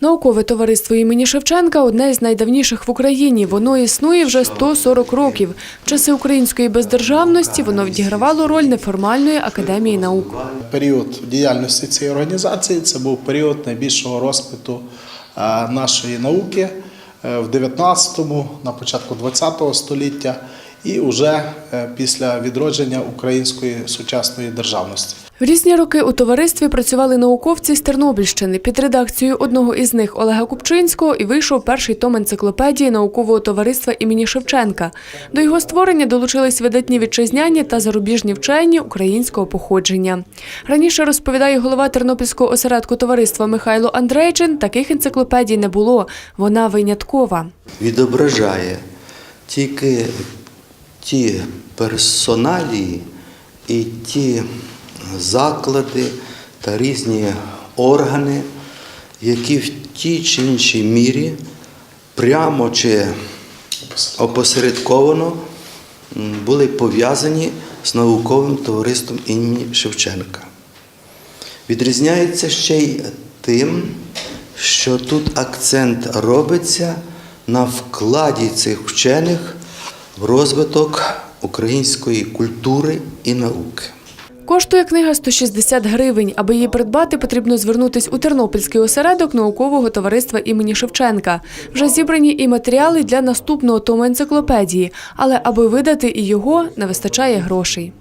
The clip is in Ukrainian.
Наукове товариство імені Шевченка одне з найдавніших в Україні. Воно існує вже 140 років. В часи української бездержавності воно відігравало роль неформальної академії наук. Період діяльності цієї організації це був період найбільшого розквіту е, нашої науки е, в 19-му, на початку 20-го століття і вже е, після відродження української сучасної державності. В різні роки у товаристві працювали науковці з Тернопільщини. Під редакцією одного із них Олега Купчинського і вийшов перший том енциклопедії наукового товариства імені Шевченка. До його створення долучились видатні вітчизняні та зарубіжні вчені українського походження. Раніше розповідає голова Тернопільського осередку товариства Михайло Андрейчин, таких енциклопедій не було. Вона виняткова. відображає тільки ті персоналії і ті заклади та різні органи, які в тій чи іншій мірі прямо чи опосередковано були пов'язані з науковим товариством імені Шевченка. Відрізняється ще й тим, що тут акцент робиться на вкладі цих вчених в розвиток української культури і науки. Коштує книга 160 гривень. Аби її придбати, потрібно звернутись у Тернопільський осередок наукового товариства імені Шевченка. Вже зібрані і матеріали для наступного тому енциклопедії, але аби видати і його, не вистачає грошей.